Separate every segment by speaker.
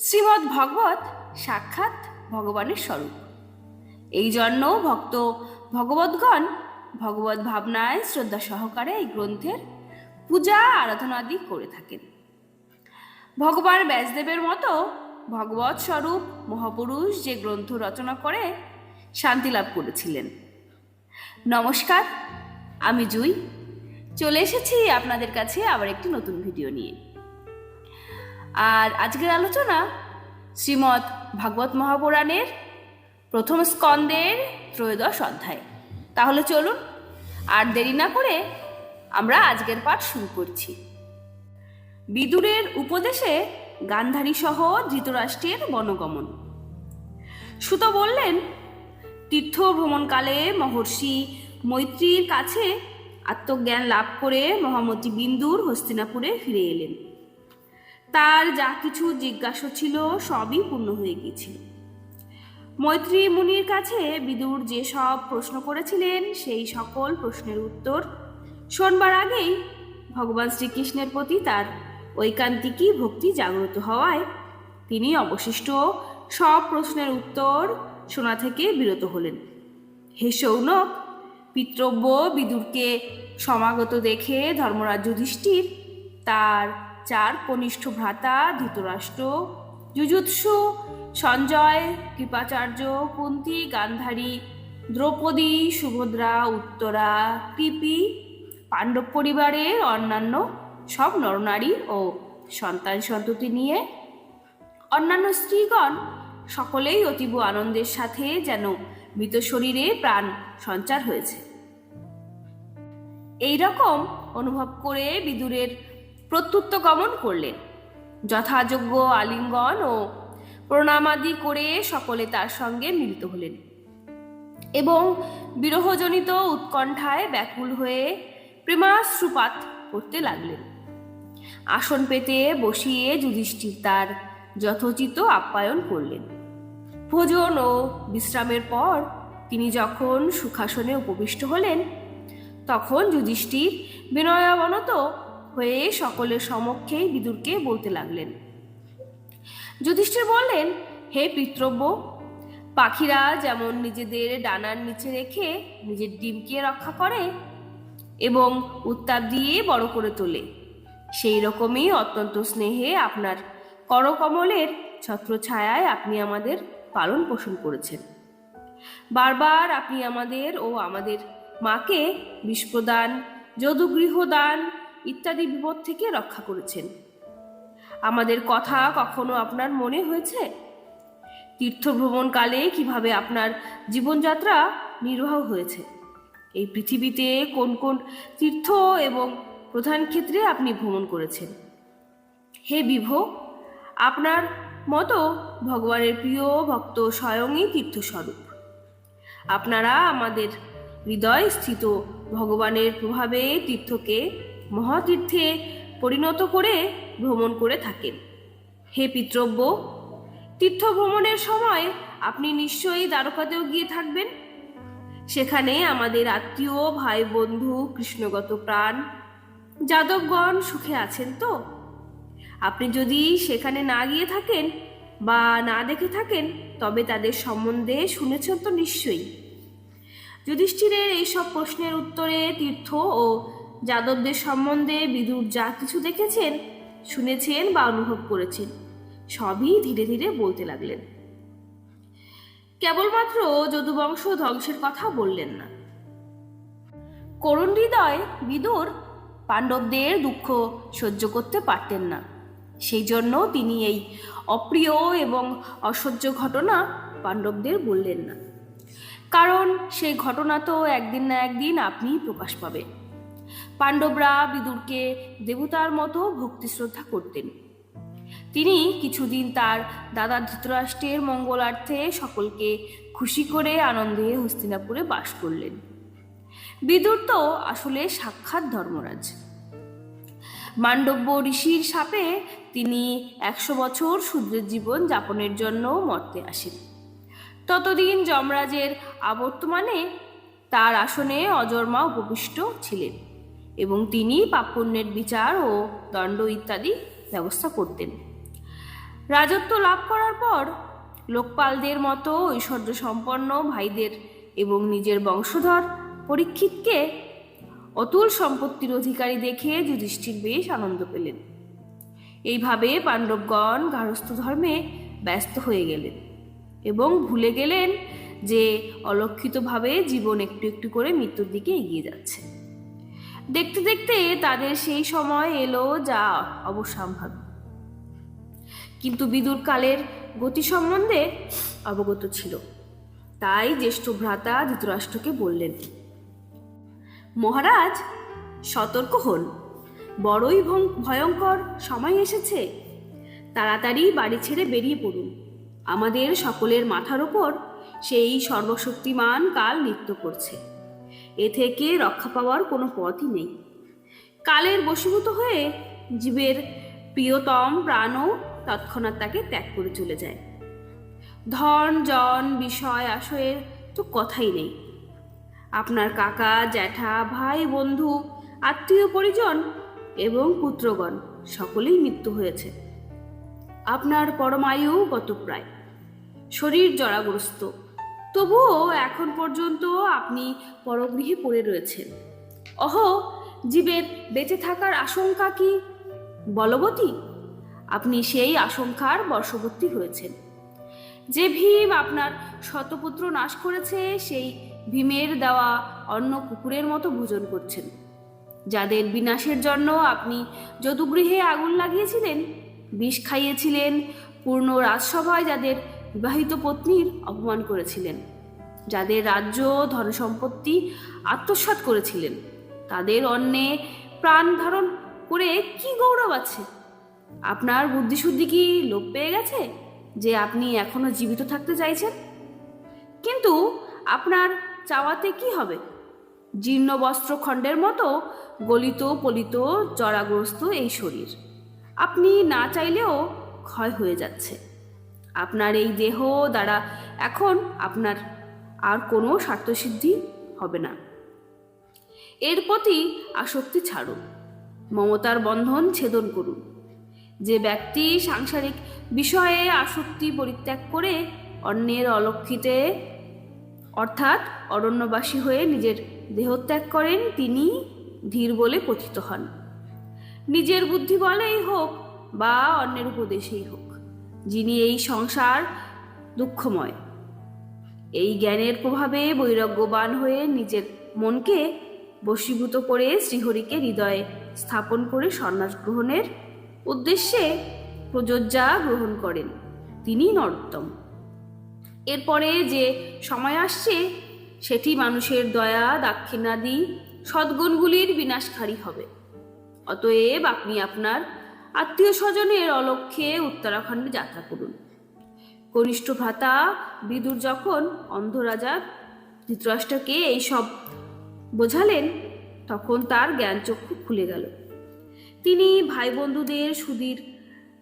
Speaker 1: শ্রীমদ্ ভগবত সাক্ষাৎ ভগবানের স্বরূপ। এই জন্য ভক্ত ভগবদ্গণ ভগবত ভাবনায় শ্রদ্ধা সহকারে এই গ্রন্থের পূজা আরাধনাদি করে থাকেন। ভগবান ব্যাসদেবের মতো ভগবত স্বরূপ মহাপুরুষ যে গ্রন্থ রচনা করে শান্তি লাভ করেছিলেন। নমস্কার, আমি জুই। চলে এসেছি আপনাদের কাছে আবার একটি নতুন ভিডিও নিয়ে। আর আজকের আলোচনা শ্রীমৎ ভাগবত মহাপুরাণের প্রথম স্কন্দের ত্রয়োদশ অধ্যায়। তাহলে চলুন, আর দেরি না করে আমরা আজকের পাঠ শুরু করছি। বিদুরের উপদেশে গান্ধারী সহ ধৃতরাষ্ট্রের বনগমন। সুত বললেন, তীর্থ ভ্রমণকালে মহর্ষি মৈত্রীর কাছে আত্মজ্ঞান লাভ করে মহামতি বিন্দুর হস্তিনাপুরে ফিরে এলেন। তার যা কিছু জিজ্ঞাসা ছিল সবই পূর্ণ হয়ে গিয়েছিল। মৈত্রী মুনির কাছে বিদুর যে সব প্রশ্ন করেছিলেন, সেই সকল প্রশ্নের উত্তর শোনবার আগেই ভগবান শ্রীকৃষ্ণের প্রতি তার ঐকান্তিকী ভক্তি জাগ্রত হওয়ায় তিনি অবশিষ্ট সব প্রশ্নের উত্তর শোনা থেকে বিরত হলেন। হে সৌনক, পিতৃব্য বিদুরকে সমাগত দেখে ধর্মরাজ যুধিষ্ঠির তার চার কনিষ্ঠ ভ্রাতা, ধৃতরাষ্ট্র, যুযুৎসু, সঞ্জয়, কৃপাচার্য, কুন্তি, গান্ধারী, দ্রৌপদী, সুভদ্রা, উত্তরা, কৃপি, পাণ্ডব পরিবারের অন্যান্য সব নরনারী ও সন্তান সন্ততি নিয়ে অন্যান্য স্ত্রীগণ সকলেই অতীব আনন্দের সাথে যেন মৃত শরীরে প্রাণ সঞ্চার হয়েছে। এই রকম অনুভব করে বিদুরের প্রত্যুত্ত গমন করলেন। যথাযোগ্য আলিঙ্গন ও প্রণামাদি করে সকলে তার সঙ্গে মিলিত হলেন এবং বিরহজনিত উৎকণ্ঠায় ব্যাকুল হয়ে প্রেমাশ্রুপাত করতে লাগলেন। আসন পেতে বসিয়ে যুধিষ্ঠির তার যথোচিত আপ্যায়ন করলেন। ভোজন ও বিশ্রামের পর তিনি যখন সুখাসনে উপবিষ্ট হলেন, তখন যুধিষ্ঠির বিনয়াবনত হয়ে সকলের সমক্ষেই বিদুরকে বলতে লাগলেন। যুধিষ্ঠির বললেন, হে পিতৃব্য, পাখিরা যেমন নিজেদের ডানার নিচে রেখে নিজের ডিমকে রক্ষা করে এবং উত্তাপ দিয়ে বড় করে তোলে, সেই রকমই অত্যন্ত স্নেহে আপনার করকমলের ছত্রছায়ায় আপনি আমাদের পালন পোষণ করেছেন। বারবার আপনি আমাদের ও আমাদের মাকে বিষপ্রদান, যদুগৃহদান ইত্যাদি বিপদ থেকে রক্ষা করেছেন। আমাদের কথা কখনো আপনার মনে হয়েছে? তীর্থ ভ্রমণকালে কীভাবে আপনার জীবনযাত্রা নির্বাহ হয়েছে? এই পৃথিবীতে কোন কোন তীর্থ এবং প্রধান ক্ষেত্রে আপনি ভ্রমণ করেছেন? হে বিভ, আপনার মতো ভগবানের প্রিয় ভক্ত স্বয়ংই তীর্থস্বরূপ। আপনারা আমাদের হৃদয় স্থিত ভগবানের প্রভাবে তীর্থকে মহাতীর্থে পরিণত করে ভ্রমণ করে থাকেন। হে পিতৃব্য তীর্থ ভ্রমণের সময় আপনি নিশ্চয়ই দ্বারকাতেও গিয়ে থাকবেন। সেখানে আমাদের আত্মীয় ভাই বন্ধু কৃষ্ণগত প্রাণ, যাদবগণ সুখে আছেন তো? আপনি যদি সেখানে না গিয়ে থাকেন বা না দেখে থাকেন, তবে তাদের সম্বন্ধে শুনেছেন তো নিশ্চয়ই। যুধিষ্ঠিরের এইসব প্রশ্নের উত্তরে তীর্থ ও যাদবদের সম্বন্ধে বিদুর যা কিছু দেখেছেন, শুনেছেন বা অনুভব করেছেন, সবই ধীরে ধীরে বলতে লাগলেন। কেবলমাত্র যদুবংশ ধ্বংসের কথা বললেন না। করুণ হৃদয় বিদুর পাণ্ডবদের দুঃখ সহ্য করতে পারতেন না। সেই জন্য তিনি এই অপ্রিয় এবং অসহ্য ঘটনা পাণ্ডবদের বললেন না। কারণ সেই ঘটনা তো একদিন না একদিন আপনিই প্রকাশ পাবে পাণ্ডবরা বিদুরকে দেবতার মতো ভক্তি শ্রদ্ধা করতেন। তিনি কিছুদিন তার দাদা ধৃতরাষ্ট্রের মঙ্গলার্থে সকলকে খুশি করে আনন্দে হস্তিনাপুরে বাস করলেন। বিদুর তো আসলে সাক্ষাৎ ধর্মরাজ। মান্ডব্য ঋষির সাপে তিনি একশো বছর শূদ্রের জীবন যাপনের জন্য মর্তে আসেন। ততদিন যমরাজের আবর্তমানে তার আসনে অজর্মা উপবিষ্ট ছিলেন। এবং তিনি পাপুণ্যের বিচার ও দণ্ড ইত্যাদি ব্যবস্থা করতেন। রাজত্ব লাভ করার পর লোকপালদের মতো ঐশ্বর্য সম্পন্ন ভাইদের এবং নিজের বংশধর পরীক্ষিতকে অতুল সম্পত্তির অধিকারী দেখে যুধিষ্ঠির বেশ আনন্দ পেলেন। এইভাবে পাণ্ডবগণ গার্হস্থ ধর্মে ব্যস্ত হয়ে গেলেন এবং ভুলে গেলেন যে অলক্ষিতভাবে জীবন একটু একটু করে মৃত্যুর দিকে এগিয়ে যাচ্ছে। দেখতে দেখতে তাদের সেই সময় এলো যা অবশ্যম্ভাবী কিন্তু বিদুর কালের গতি সম্বন্ধে অবগত ছিল। তাই জ্যেষ্ঠ ভ্রাতা ধৃতরাষ্ট্রকে বললেন, মহারাজ, সতর্ক হন। বড়ই ভয়ঙ্কর সময় এসেছে। তাড়াতাড়ি বাড়ি ছেড়ে বেরিয়ে পড়ুন। আমাদের সকলের মাথার ওপর সেই সর্বশক্তিমান কাল নৃত্য করছে। এ থেকে রক্ষা পাওয়ার কোনো পথই নেই। কালের বশীভূত হয়ে জীবের প্রিয়তম প্রাণও তৎক্ষণাৎ তাকে ত্যাগ করে চলে যায়। ধন, জন, বিষয় আশয়ের তো কথাই নেই। আপনার কাকা, জ্যাঠা, ভাই, বন্ধু, আত্মীয় পরিজন এবং পুত্রগণ সকলেই মৃত্যু হয়েছে। আপনার পরমায়ু গত প্রায় শরীর জরাগ্রস্ত। তবুও এখন পর্যন্ত আপনি পরগৃহে পড়ে রয়েছেন। অহ জীবের বেঁচে থাকার আশঙ্কা কি? বলবতী, আপনি সেই আশঙ্কার বর্ষবর্তী হয়েছেন। যে ভীম আপনার শতপুত্র নাশ করেছে, সেই ভীমের দেওয়া অন্য কুকুরের মতো ভোজন করছেন। যাদের বিনাশের জন্য আপনি যদুগৃহে আগুন লাগিয়েছিলেন, বিষ খাইয়েছিলেন, পূর্ণ রাজসভায় যাদের বিবাহিত পত্নীর অপমান করেছিলেন। যাদের রাজ্য ধন সম্পত্তি আত্মসাৎ করেছিলেন, তাদের অন্নে প্রাণ ধারণ করে কি গৌরব আছে? আপনার বুদ্ধিশুদ্ধি কি লোপ পেয়ে গেছে যে আপনি এখনও জীবিত থাকতে চাইছেন? কিন্তু আপনার চাওয়াতে কি হবে? জীর্ণ বস্ত্র খণ্ডের মতো গলিত, পলিত, জরাগ্রস্ত এই শরীর। আপনি না চাইলেও ক্ষয় হয়ে যাচ্ছে। আপনার এই দেহ দ্বারা এখন আপনার আর কোনো স্বার্থসিদ্ধি হবে না। এর প্রতি আসক্তি ছাড়ুন, মমতার বন্ধন ছেদন করুন। যে ব্যক্তি সাংসারিক বিষয়ে আসক্তি পরিত্যাগ করে অন্যের অলক্ষিতে, অর্থাৎ অরণ্যবাসী হয়ে নিজের দেহত্যাগ করেন, তিনি ধীর বলে কথিত হন। নিজের বুদ্ধি বলেই হোক বা অন্যের উপদেশেই হোক। যিনি এই সংসার দুঃখময়। এই জ্ঞানের প্রভাবে বৈরাগ্যবান হয়ে নিজের মনকে বশীভূত করে শ্রীহরিকে হৃদয়ে স্থাপন করে সন্ন্যাস গ্রহণের উদ্দেশ্যে প্রযোজ্যা গ্রহণ করেন। তিনি নরোত্তম। এরপরে যে সময় আসছে, সেটি মানুষের দয়া, দাক্ষিণাদি, সদ্গুণগুলির বিনাশকারী হবে। অতএব আপনি আপনার আত্মীয় স্বজনের অলক্ষ্যে উত্তরাখণ্ডে যাত্রা করুন। কনিষ্ঠ ভ্রাতা বিদুর যখন অন্ধরাজা ধৃতরাষ্ট্রকে এইসব বোঝালেন, তখন তার জ্ঞান জ্ঞানচক্ষু খুলে গেল। তিনি ভাই বন্ধুদের সুদীর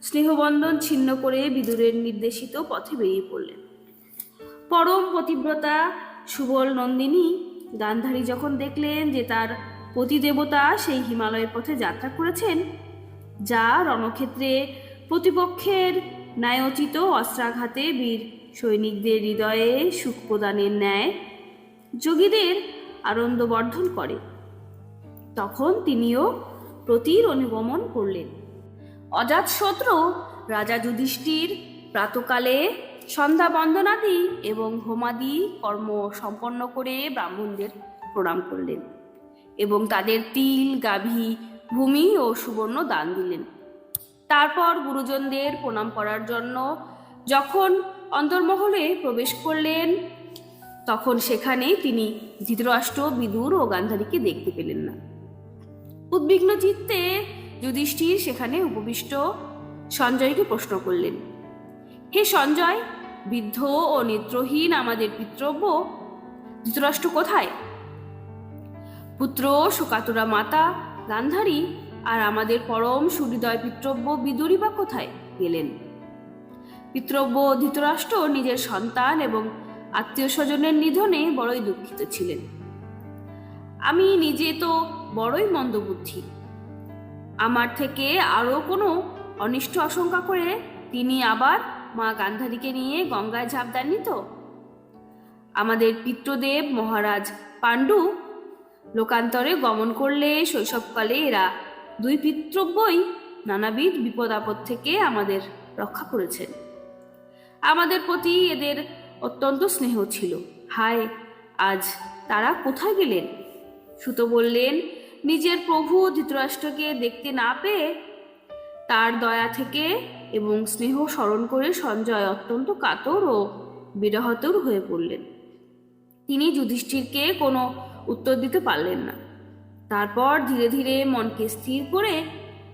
Speaker 1: স্নেহবন্ধন ছিন্ন করে বিদুরের নির্দেশিত পথে বেরিয়ে পড়লেন। পরম পতিব্রতা সুবল নন্দিনী গান্ধারী যখন দেখলেন যে তার পতিদেবতা সেই হিমালয়ের পথে যাত্রা করেছেন যা রণক্ষেত্রে প্রতিপক্ষের ন্যায়োচিত অস্ত্রাঘাতে বীর সৈনিকদের হৃদয়ে সুখ প্রদানের ন্যায় যোগীদের আনন্দবর্ধন করে। তখন তিনিও প্রতির অনুগমন করলেন। অজাতশত্রু রাজা যুধিষ্ঠির প্রাতকালে সন্ধ্যা বন্দনাদি এবং হোমাদি কর্ম সম্পন্ন করে ব্রাহ্মণদের প্রণাম করলেন এবং তাদের তিল, গাভী ভূমি ও সুবর্ণ দান দিলেন। তারপর গুরুজনদের প্রণাম করার জন্য যখন অন্তর্মহলে প্রবেশ করলেন, তখন সেখানে তিনি ধৃতরাষ্ট্র, বিদুর ও গান্ধারীকে দেখতে পেলেন না। উদ্বিগ্ন চিত্তে যুধিষ্ঠির সেখানে উপবিষ্ট সঞ্জয়কে প্রশ্ন করলেন, হে সঞ্জয়, বৃদ্ধ ও নেত্রহীন আমাদের পিতৃব্য, ধৃতরাষ্ট্র কোথায়? পুত্র, শোকাতুরা মাতা গান্ধারী আর আমাদের পরম সুহৃদয় পিতৃব্য বিদুরী বা কোথায় গেলেন পিতৃব্য ধৃতরাষ্ট্র নিজের সন্তান এবং আত্মীয় স্বজনের নিধনে বড়ই দুঃখিত ছিলেন। আমি নিজে তো বড়ই মন্দবুদ্ধি। আমার থেকে আরও কোনো অনিষ্ট আশঙ্কা করে তিনি আবার মা গান্ধারীকে নিয়ে গঙ্গায় ঝাঁপ দেননি তো? আমাদের পিতৃদেব মহারাজ পাণ্ডু লোকান্তরে গমন করলে শৈশবকালে এরা দুই পিতৃব্যই নানাবিধ বিপদ আপদ থেকে আমাদের রক্ষা করেছেন। আমাদের প্রতি এদের অত্যন্ত স্নেহ ছিল। হায়, আজ তারা কোথায় গেলেন? সুত বললেন, নিজের প্রভু ধৃতরাষ্ট্রকে দেখতে না পেয়ে তার দয়া থেকে এবং স্নেহ স্মরণ করে সঞ্জয় অত্যন্ত কাতর ও বিরহতর হয়ে পড়লেন। তিনি যুধিষ্ঠিরকে কোনো উত্তর দিতে পারলেন না। তারপর ধীরে ধীরে মনকে স্থির করে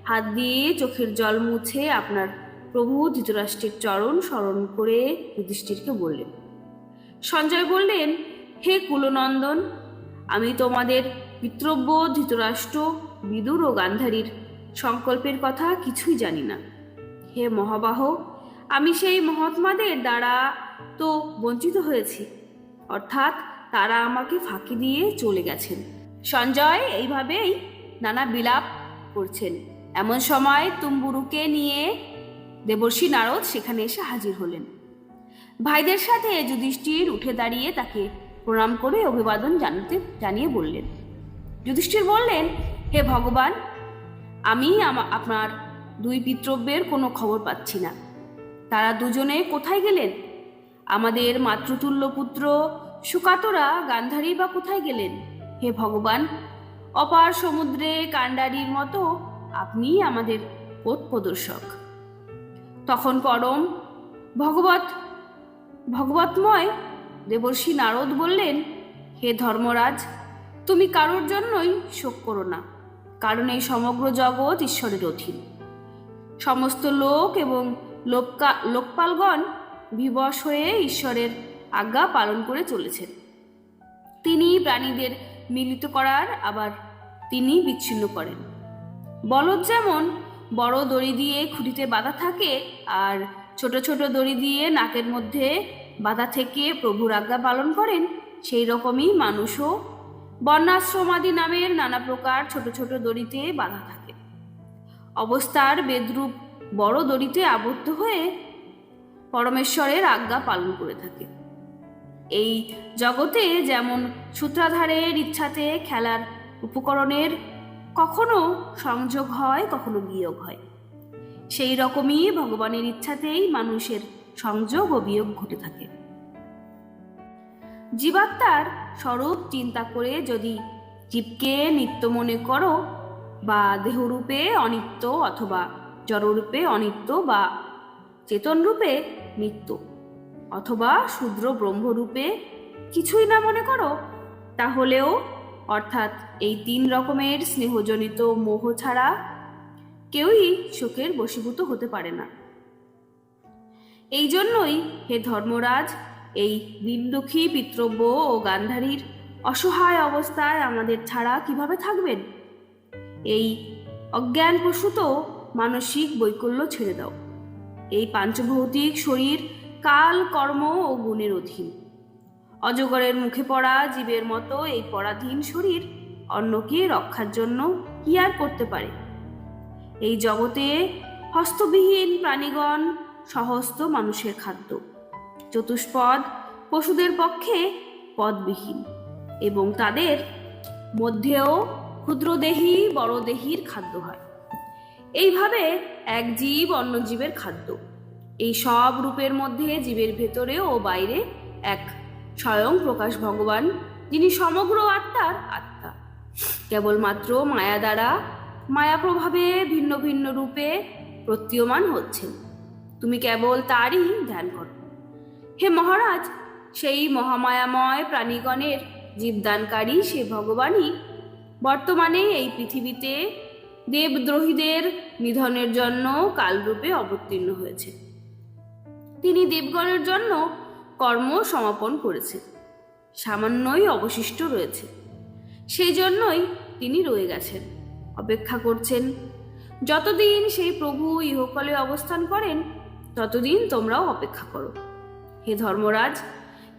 Speaker 1: হাত দিয়ে চোখের জল মুছে আপনার প্রভু ধৃতরাষ্ট্রের চরণ স্মরণ করে যুধিষ্ঠিরকে বললেন, সঞ্জয় বললেন, হে কুলনন্দন, আমি তোমাদের পিতৃব্য ধৃতরাষ্ট্র বিদুর ও গান্ধারীর সংকল্পের কথা কিছুই জানি না। হে মহাবাহ, আমি সেই মহাত্মাদের দ্বারা তো বঞ্চিত হয়েছি। অর্থাৎ তারা আমাকে ফাঁকি দিয়ে চলে গেছেন। সঞ্জয় এইভাবেই নানা বিলাপ করছেন। এমন সময় তুম্বুরুকে নিয়ে দেবর্ষী নারদ সেখানে এসে হাজির হলেন। ভাইদের সাথে যুধিষ্ঠির উঠে দাঁড়িয়ে তাকে প্রণাম করে অভিবাদন জানাতে, জানিয়ে বললেন। যুধিষ্ঠির বললেন, হে ভগবান, আমি আপনার দুই পিতৃব্যের কোনো খবর পাচ্ছি না। তারা দুজনে কোথায় গেলেন? আমাদের মাতৃতুল্য পুত্র সুকাতরা গান্ধারী বা কোথায় গেলেন? হে ভগবান, অপার সমুদ্রে কাণ্ডারির মতো আপনি আমাদের পথ প্রদর্শক। তখন পরম ভগবত, ভগবতময় দেবর্ষী নারদ বললেন, হে ধর্মরাজ, তুমি কারোর জন্যই শোক করো না, কারণ এই সমগ্র জগৎ ঈশ্বরের অধীন। সমস্ত লোক এবং লোককা লোকপালগণ বিবশ হয়ে ঈশ্বরের আজ্ঞা পালন করে চলেছেন। তিনি প্রাণীদের মিলিত করার আবার তিনি বিচ্ছিন্ন করেন। বলদ যেমন বড় দড়ি দিয়ে খুঁটিতে বাঁধা থাকে আর ছোট ছোট দড়ি দিয়ে নাকের মধ্যে বাঁধা থেকে প্রভুর আজ্ঞা পালন করেন, সেই রকমই মানুষও বর্ণাশ্রমাদি নামের নানা প্রকার ছোট ছোট দড়িতে বাঁধা থাকে। অবস্থার বেদরূপ বড় দড়িতে আবদ্ধ হয়ে পরমেশ্বরের আজ্ঞা পালন করে থাকে। এই জগতে যেমন সূত্রাধারের ইচ্ছাতে খেলার উপকরণের কখনো সংযোগ হয়, কখনো বিয়োগ হয়। সেই রকমই ভগবানের ইচ্ছাতেই মানুষের সংযোগ ও বিয়োগ ঘটে থাকে। জীবাত্মার স্বরূপ চিন্তা করে যদি জীবকে নিত্য মনে করো বা দেহরূপে অনিত্য অথবা জড়রূপে অনিত্য বা চেতনরূপে নিত্য অথবা শূদ্র ব্রহ্মরূপে কিছুই না মনে করো? তাহলেও, অর্থাৎ এই তিন রকমের স্নেহজনিত মোহ ছাড়া কেউই শোকের বশীভূত হতে পারে না। এই জন্যই হে ধর্মরাজ, এই দিনদুখী পিতৃব্য ও গান্ধারীর অসহায় অবস্থায় আমাদের ছাড়া কীভাবে থাকবেন? এই অজ্ঞান প্রসূত মানসিক বৈকল্য ছেড়ে দাও। এই পাঞ্চভৌতিক শরীর কাল কর্ম ও গুণের অধীন। অজগরের মুখে পড়া জীবের মতো এই পরাধীন শরীর অন্যকে রক্ষার জন্য কি আর করতে পারে? এই জগতে হস্তবিহীন প্রাণীগণ সহস্ত মানুষের খাদ্য। চতুষ্পদ পশুদের পক্ষে পদবিহীন এবং তাদের মধ্যেও ক্ষুদ্রদেহী বড়দেহীর খাদ্য হয়। এইভাবে এক জীব অন্য জীবের খাদ্য। এই সব রূপের মধ্যে জীবের ভেতরে ও বাইরে এক স্বয়ং প্রকাশ ভগবান, যিনি সমগ্র আত্মার আত্মা। কেবলমাত্র মায়া দ্বারা মায়া প্রভাবে ভিন্ন ভিন্ন রূপে প্রতীয়মান হচ্ছেন। তুমি কেবল তারই ধ্যান করো। হে মহারাজ, সেই মহামায়াময় প্রাণীগণের জীবদানকারী সে ভগবানই বর্তমানে এই পৃথিবীতে দেবদ্রোহীদের নিধনের জন্য কালরূপে অবতীর্ণ হয়েছে তিনি দেবগণের জন্য কর্ম সমাপন করেছেন সামান্যই অবশিষ্ট রয়েছে। সেই জন্যই তিনি রয়ে গেছেন। অপেক্ষা করছেন। যতদিন সেই প্রভু ইহকলে অবস্থান করেন, ততদিন তোমরাও অপেক্ষা করো। হে ধর্মরাজ,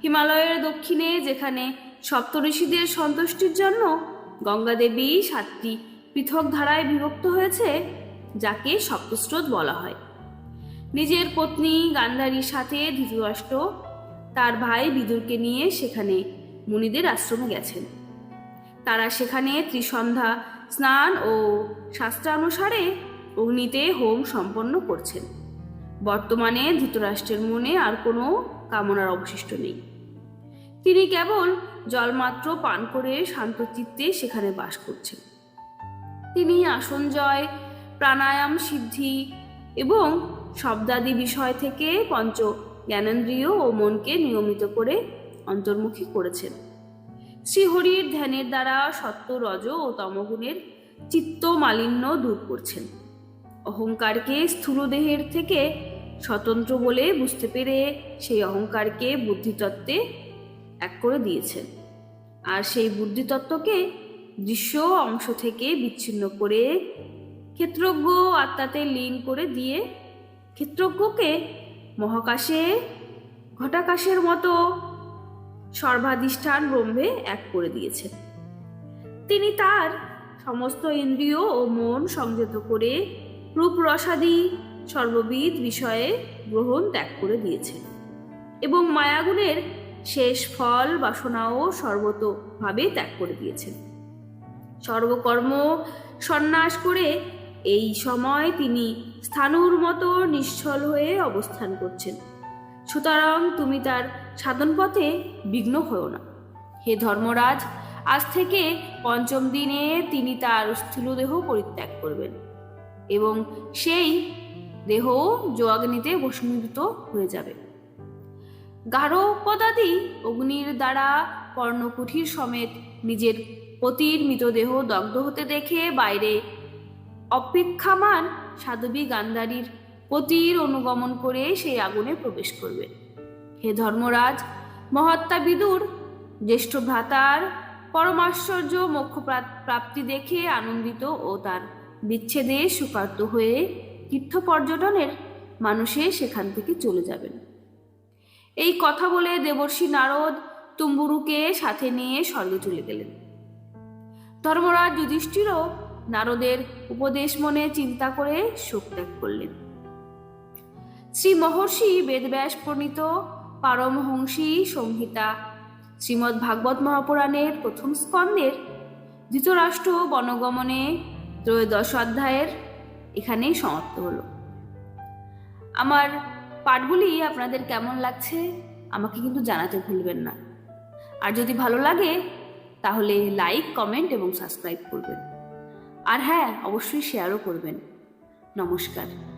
Speaker 1: হিমালয়ের দক্ষিণে যেখানে সপ্তঋষিদের সন্তুষ্টির জন্য গঙ্গা দেবী সাতটি পৃথক ধারায় বিভক্ত হয়েছে, যাকে সপ্তস্রোত বলা হয়। নিজের পত্নী গান্ধারীর সাথে ধৃতরাষ্ট্র, তার ভাই বিদুরকে নিয়ে সেখানে মুনিদের আশ্রমে গেছেন। তারা সেখানে ত্রিসন্ধ্যা স্নান ও শাস্ত্রানুসারে অগ্নিতে হোম সম্পন্ন করছেন। বর্তমানে ধৃতরাষ্ট্রের মনে আর কোনো কামনার অবশিষ্ট নেই। তিনি কেবল জলমাত্র পান করে শান্তচিত্তে সেখানে বাস করছেন। তিনি আসন জয়, প্রাণায়াম সিদ্ধি এবং শব্দাদি বিষয় থেকে পঞ্চ জ্ঞানেন্দ্রিয় ও মনকে নিয়মিত করে অন্তর্মুখী করেছেন। শ্রীহরির ধ্যানের দ্বারা সত্য রজ ও তমগুণের চিত্ত মালিন্য দূর করছেন। অহংকারকে স্থূলদেহের থেকে স্বতন্ত্র বলে বুঝতে পেরে সেই অহংকারকে বুদ্ধিতত্ত্বে এক করে দিয়েছেন। আর সেই বুদ্ধিতত্ত্বকে দৃশ্য অংশ থেকে বিচ্ছিন্ন করে ক্ষেত্রজ্ঞ আত্মাতে লীন করে দিয়ে ক্ষেত্রজ্ঞকে মহাকাশে ঘটাকাশের মতো সর্বাধিষ্ঠান ব্রহ্মে এক করে দিয়েছেন। তিনি তার সমস্ত ইন্দ্রিয় ও মন সংযত করে রূপ রসাদি সর্ববিধ বিষয়ে গ্রহণ ত্যাগ করে দিয়েছেন এবং মায়াগুণের শেষ ফল, বাসনাও সর্বতভাবে ত্যাগ করে দিয়েছেন। সর্বকর্ম সন্ন্যাস করে এই সময় তিনি স্থানুর মতো নিশ্চল হয়ে অবস্থান করছেন। সুতরাং তুমি তার সাধন পথে বিঘ্ন হও না। হে ধর্মরাজ, আজ থেকে পঞ্চম দিনে তিনি তার স্থূলদেহ পরিত্যাগ করবেন এবং সেই দেহ জোয়াগ্নিতে ভস্মীভূত হয়ে যাবে। গাঢ় পদাদি অগ্নির দ্বারা কর্ণকুঠির সমেত নিজের পতির মৃতদেহ দগ্ধ হতে দেখে বাইরে অপেক্ষামান সাধবী গান্ধারীর পতির অনুগমন করে সেই আগুনে প্রবেশ করবে। হে ধর্মরাজ, মহাত্মা বিদুর, জ্যেষ্ঠ ভ্রাতার, পরমাশ্চর্য মোক্ষ প্রাপ্তি দেখে আনন্দিত ও তার বিচ্ছেদে সুকার্ত হয়ে তীর্থ পর্যটনের মানুষে সেখান থেকে চলে যাবেন। এই কথা বলে দেবর্ষী নারদ তুম্বুরুকে সাথে নিয়ে স্বর্গে চলে গেলেন। ধর্মরাজ যুধিষ্ঠিরও নারদের উপদেশ মনে চিন্তা করে শোক ত্যাগ করলেন। শ্রী মহর্ষি বেদব্যাস প্রণীত পারমহংসী সংহিতা, শ্রীমদ্ ভাগবত মহাপুরাণের প্রথম স্কন্দের ধৃতরাষ্ট্র বনগমনে ত্রয়োদশ অধ্যায়ের এখানেই সমাপ্ত হলো। আমার পাঠগুলি আপনাদের কেমন লাগছে আমাকে কিন্তু জানাতে ভুলবেন না। আর যদি ভালো লাগে, তাহলে লাইক, কমেন্ট এবং সাবস্ক্রাইব করবেন। আর হ্যাঁ অবশ্যই শেয়ারও করবেন। নমস্কার।